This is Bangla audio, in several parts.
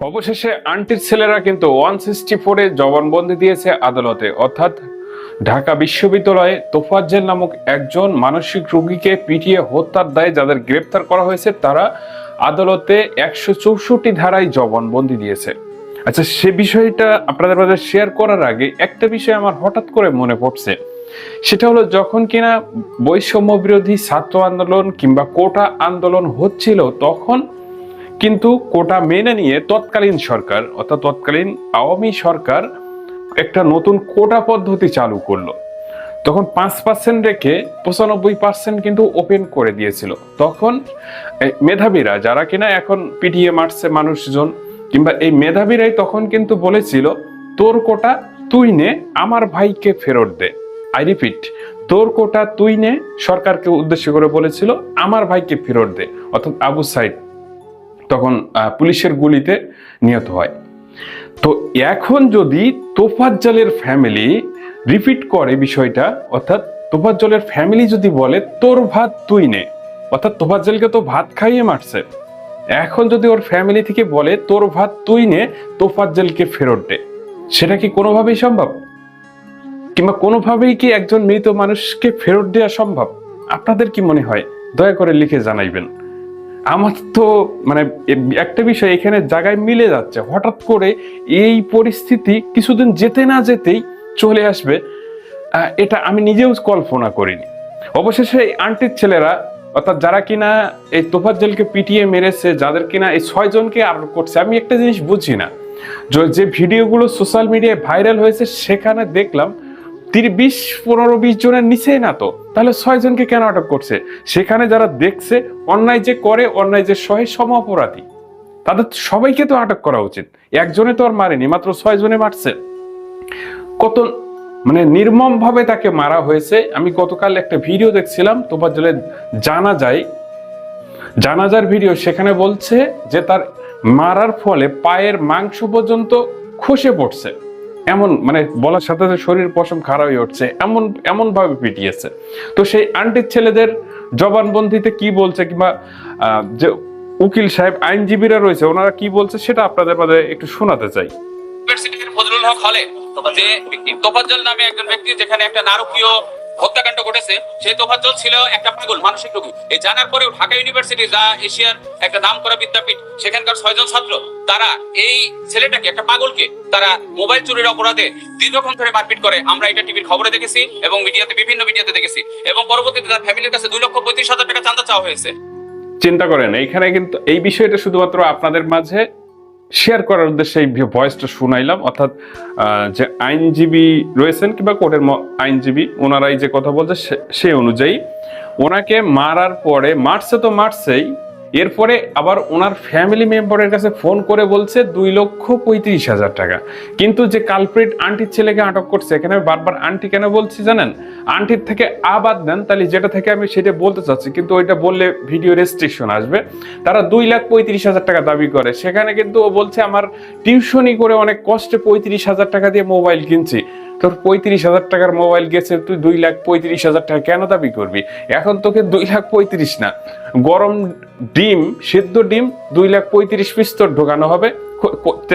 অবশেষে আন্টির ছেলেরা কিন্তু ওয়ান সিক্সটি ফোরে জবানবন্দি দিয়েছে আদালতে। অর্থাৎ ঢাকা বিশ্ববিদ্যালয়ে তোফাজ্জেল নামক একজন মানসিক রোগীকে পিটিয়ে হত্যার দায়ে যাদের গ্রেপ্তার করা হয়েছে, তারা আদালতে একশো চৌষট্টি ধারায় জবানবন্দি দিয়েছে। আচ্ছা সে বিষয়টা আপনাদের মাঝে শেয়ার করার আগে একটা বিষয় আমার হঠাৎ করে মনে পড়ছে। সেটা হলো, যখন কিনা বৈষম্য বিরোধী ছাত্র আন্দোলন কিংবা কোটা আন্দোলন হচ্ছিল, তখন কিন্তু কোটা মেনে নিয়ে তৎকালীন সরকার, অর্থাৎ তৎকালীন আওয়ামী সরকার একটা নতুন কোটা পদ্ধতি চালু করল। তখন পাঁচ পার্সেন্ট রেখে পঁচানব্বই পার্সেন্ট কিন্তু ওপেন করে দিয়েছিল। তখন মেধাবীরা, যারা কিনা এখন পিটিএ মারছে মানুষজন, কিংবা এই মেধাবীরাই তখন কিন্তু বলেছিল, তোর কোটা তুই নে, আমার ভাইকে ফেরত দে। আই রিপিট তোর কোটা তুই নে, সরকারকে উদ্দেশ্য করে বলেছিল, আমার ভাইকে ফেরত দে। অর্থাৎ আবু সাইদ তখন পুলিশের গুলিতে নিহত হয়। তো এখন যদি তোফাজ্জলের ফ্যামিলি রিপিট করে বিষয়টা, অর্থাৎ তোফাজ্জলের ফ্যামিলি যদি বলে, তোর ভাত তুই নে। অর্থাৎ তোফাজ্জলকে তো ভাত খাইয়ে মারছে। এখন যদি ওর ফ্যামিলি থেকে বলে, তোর ভাত তুই নে, তোফাজ্জলকে ফেরত দে। সেটা কি কোনোভাবেই সম্ভব? কিংবা কোনোভাবেই কি একজন মৃত মানুষকে ফেরত দেওয়া সম্ভব? আপনাদের কি মনে হয়? দয়া করে লিখে জানাইবেন। আমার তো মানে একটা বিষয় এখানে জায়গায় মিলে যাচ্ছে। হঠাৎ করে এই পরিস্থিতি কিছুদিন যেতে না যেতেই চলে আসবে এটা আমি নিজেও কল্পনা করিনি। অবশেষে এই আন্টির ছেলেরা, অর্থাৎ যারা কিনা এই তোফাজ্জলকে পিটিয়ে মেরেছে, যাদের কিনা এই ছয়জনকে আটক করছে, আমি একটা জিনিস বুঝি না। যে- ভিডিওগুলো সোশ্যাল মিডিয়ায় ভাইরাল হয়েছে, সেখানে দেখলাম বিশ, পনেরো, বিশ জনের নিচেই না তো? তাহলে ছয় জনকে কেন আটক করছে? সেখানে যারা দেখছে, অন্যায় যে করে, অন্যায় যে সহে সম অপরাধী। তাদের সবাইকে তো আটক করা উচিত। একজনে তো আর মারেনি, মাত্র ছয় জনে মারছে। কত মানে নির্মম ভাবে তাকে মারা হয়েছে। আমি গতকাল একটা ভিডিও দেখছিলাম তোমার জলে জানা যায় জানাজার ভিডিও সেখানে বলছে যে তার মারার ফলে পায়ের মাংস পর্যন্ত খসে পড়ছে। এমন মানে বলার সাথে সাথে শরীর পশম খারাপ হয়ে উঠছে, এমন এমন ভাবে পিটিয়েছে। তো সেই আন্টির ছেলেদের জবানবন্দিতে কি বলছে কিংবা যে উকিল সাহেব আইনজীবীরা রয়েছে, ওনারা কি বলছে সেটা আপনাদের মাঝে একটু শোনাতে চাই। ইউনিভার্সিটির ফজলুল হক হলে, যে তোফাজ্জল নামে একজন ব্যক্তি, যেখানে একটা নারকীয় হত্যাকাণ্ড ঘটেছে, সেই তোফাজ্জল ছিল একটা পাগল, মানসিক রোগী। এই জানার পরেও ঢাকা ইউনিভার্সিটি, যা এশিয়ার একটা নামকরা বিদ্যাপীঠ, সেখানকার ছয়জন ছাত্র, তারা এই ছেলেটাকে, একটা পাগলকে, তারা মোবাইল চুরির অপরাধে দীর্ঘক্ষণ ধরে মারপিট করে। আমরা এটা টিভির খবরে দেখেছি এবং মিডিয়াতে, বিভিন্ন মিডিয়াতে দেখেছি। এবং পরবর্তীতে তার ফ্যামিলির কাছে দুই লক্ষ পঁয়ত্রিশ হাজার টাকা চান্দা চাওয়া হয়েছে। চিন্তা করেন, এইখানে কিন্তু, এই বিষয়টা শুধুমাত্র আপনাদের মাঝে শেয়ার করার উদ্দেশ্যে এই ভয়েসটা শুনাইলাম। অর্থাৎ যে আইনজীবী রয়েছেন কিংবা কোর্টের আইনজীবী, ওনারাই যে কথা বলছে সে- অনুযায়ী ওনাকে মারার পরে, মারছে তো মারছেই এরপরে আবার ওনার ফ্যামিলি মেম্বারের কাছে ফোন করে বলছে দুই লক্ষ পঁয়ত্রিশ হাজার টাকা। কিন্তু যে কালপ্রিট আন্টির ছেলেকে আটক করছে, এখানে বারবার আন্টি কেন বলছি জানেন? আন্টির থেকে আবাদ দেন তাহলে যেটা থেকে আমি সেটা বলতে চাচ্ছি, কিন্তু ওইটা বললে ভিডিও রেস্ট্রিকশন আসবে। তারা দুই লাখ পঁয়ত্রিশ হাজার টাকা দাবি করে। সেখানে কিন্তু ও বলছে, আমার টিউশনি করে অনেক কষ্টে পঁয়ত্রিশ হাজার টাকা দিয়ে মোবাইল কিনছি। তোর পঁয়ত্রিশ হাজার টাকার মোবাইল গেছে, তুই দুই লাখ পঁয়ত্রিশ হাজার টাকা কেন দাবি করবি? এখন তোকে দুই লাখ পঁয়ত্রিশ না, গরম ডিম, সেদ্ধ ডিম, দুই লাখ পঁয়ত্রিশ পিস তোর ঢোকানো হবে।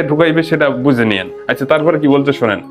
ঢুকাইবে সেটা বুঝে নিয়েন। আচ্ছা তারপরে কি বলতে শোনেন।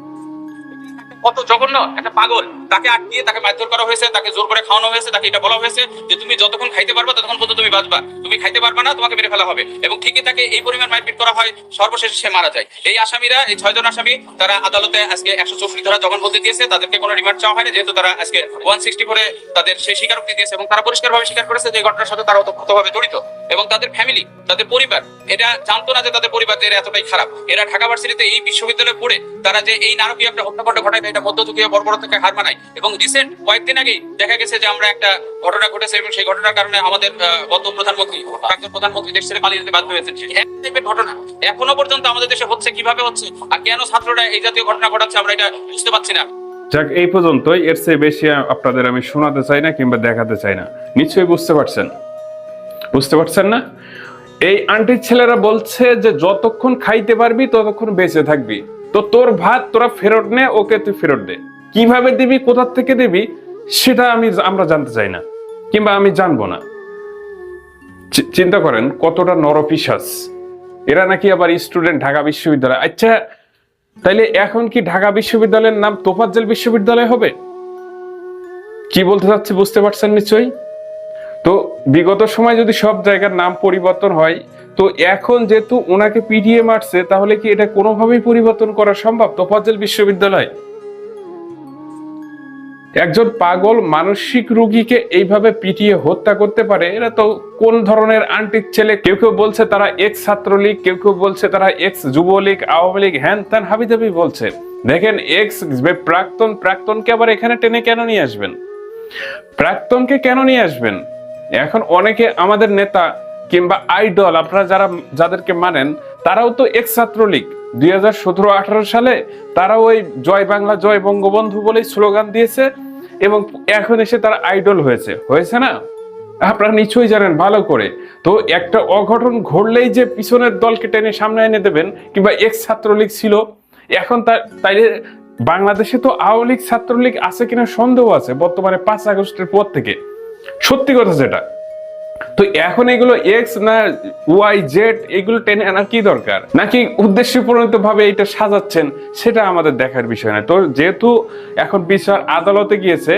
কত জঘন্য, একটা পাগল। তাকে আটকিয়ে তাকে মারধর করা হয়েছে, তাকে জোর করে খাওয়ানো হয়েছে, তাকে এটা বলা হয়েছে যে তুমি যতক্ষণ খাইতে পারবা ততক্ষণ পর্যন্ত তুমি বাঁচবা। তুমি খাইতে পারবা না, তোমাকে মেরে ফেলা হবে। এবং ঠিকই তাকে এই পরিমাণ মারপিট করা হয়, সর্বশেষে সে মারা যায়। এই আসামিরা, এই ছয়জন আসামি, তারা আদালতে আজকে একশো চৌষট্টি ধারা যখন বলতে দিয়েছে, তাদেরকে কোনো রিমান্ড চাওয়া হয়নি, যেহেতু তারা আজকে ওয়ান সিক্সটি ফোরে তাদের সেই স্বীকারোক্তি দিয়েছে এবং তারা পরিষ্কারভাবে স্বীকার করেছে যে ঘটনার সাথে তারা ওতপ্রোতভাবে জড়িত। এবং তাদের ফ্যামিলি তাদের পরিবার এটা জানতো না যে তাদের পরিবার এতটাই খারাপ। এরা ঢাকা ভার্সিটিতে এই বিশ্ববিদ্যালয়ে পড়ে, তারা যে এই নারকীয় একটা হত্যাকাণ্ড ঘটায় এটা মধ্যযুগীয় বর্বরতা থেকে হার মানায়। এবং রিসেন্ট কয়েকদিন আগেই দেখা গেছে যে আমরা একটা ঘটনা ঘটেছে এবং সেই ঘটনার কারণে আমাদের গত প্রধানমন্ত্রী, প্রাক্তন প্রধানমন্ত্রী দেশ ছেড়ে পালিয়ে যেতে বাধ্য টাইপের ঘটনা এখনও পর্যন্ত আমাদের দেশে হচ্ছে, কীভাবে হচ্ছে, আর কেন ছাত্ররা এই জাতীয় ঘটনা ঘটাচ্ছে আমরা এটা বুঝতে পারছি না। যাক, এই পর্যন্তই। এর চেয়ে বেশি আপনাদের আমি শোনাতে চাই না কিংবা দেখাতে চাই না। নিশ্চয়ই বুঝতে পারছেন। বুঝতে পারছেন না? এই আন্টির ছেলেরা বলছে যে, যতক্ষণ খাইতে পারবি, ততক্ষণ বেঁচে থাকবি। তো তোর ভাত তোরা ফেরত নে, ওকে তুই ফেরত দে। কীভাবে দিবি, কোথা থেকে দিবি, সেটা আমি আমরা জানতে চাই না, কিংবা আমি জানব না। চিন্তা করেন, কতটা নরপিসাস এরা নাকি আবার স্টুডেন্ট ঢাকা বিশ্ববিদ্যালয়। আচ্ছা তাইলে এখন কি ঢাকা বিশ্ববিদ্যালয়ের নাম তোফাজ্জল বিশ্ববিদ্যালয় হবে? কি বলতে চাচ্ছি বুঝতে পারছেন নিশ্চয়ই? তো বিগত সময় যদি সব জায়গার নাম পরিবর্তন হয় তো এখন যেহেতু ওনাকে পিটিএ মারছে, তাহলে কি এটা কোনোভাবেই পরিবর্তন করা সম্ভব? তোফাজ্জল বিশ্ববিদ্যালয়। একজন পাগল মানসিক রুগীকে এইভাবে পিটিয়ে হত্যা করতে পারে, এরা তো কোন ধরনের আন্টির ছেলে? কেউ কেউ বলছে তারা এক্স ছাত্রলীগ, কেউ কেউ বলছে তারা এক্স যুবলীগ, আওয়ামী লীগ, হ্যান ত্যান হাবিজাবি বলছে। দেখেন এক্স প্রাক্তন, প্রাক্তনকে আবার এখানে টেনে কেন নিয়ে আসবেন? প্রাক্তনকে কেন নিয়ে আসবেন? এখন অনেকে আমাদের নেতা কিংবা আইডল, আপনারা যারা, যাদেরকে মানেন, তারাও তো এক্স ছাত্রলীগ। দুই হাজার সতেরো, আঠারো সালে তারাও ওই জয় বাংলা, জয় বঙ্গবন্ধু বলেই স্লোগান দিয়েছে এবং এখন এসে তারা আইডল হয়েছে। হয়েছে না? আপনারা নিশ্চয়ই জানেন, ভালো করে। তো একটা অঘটন ঘটলেই যে পিছনের দলকে টেনে সামনে এনে দেবেন কিংবা এক্স ছাত্রলীগ ছিল, এখন তা তাইলে বাংলাদেশে তো আওয়ামী লীগ ছাত্রলীগ আছে কিনা সন্দেহ আছে বর্তমানে পাঁচ আগস্টের পর থেকে। সত্যি কথা যেটা। তো এখন এগুলো এক্স না ওয়াই জেড এগুলো টেনে আনার কি দরকার? নাকি উদ্দেশ্য প্রণীত ভাবে এটা সাজাচ্ছেন সেটা আমাদের দেখার বিষয় না। তো যেহেতু এখন বিচার আদালতে গিয়েছে,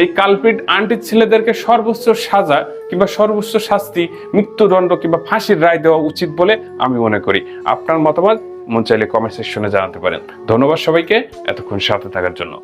এই কালপিট আন্টির ছেলেদেরকে সর্বোচ্চ সাজা কিংবা সর্বোচ্চ শাস্তি, মৃত্যুদণ্ড কিংবা ফাঁসির রায় দেওয়া উচিত বলে আমি মনে করি। আপনার মতামত মন চাইলে কমেন্ট সেকশনে জানাতে পারেন। ধন্যবাদ সবাইকে, এতক্ষণ সাথে থাকার জন্য।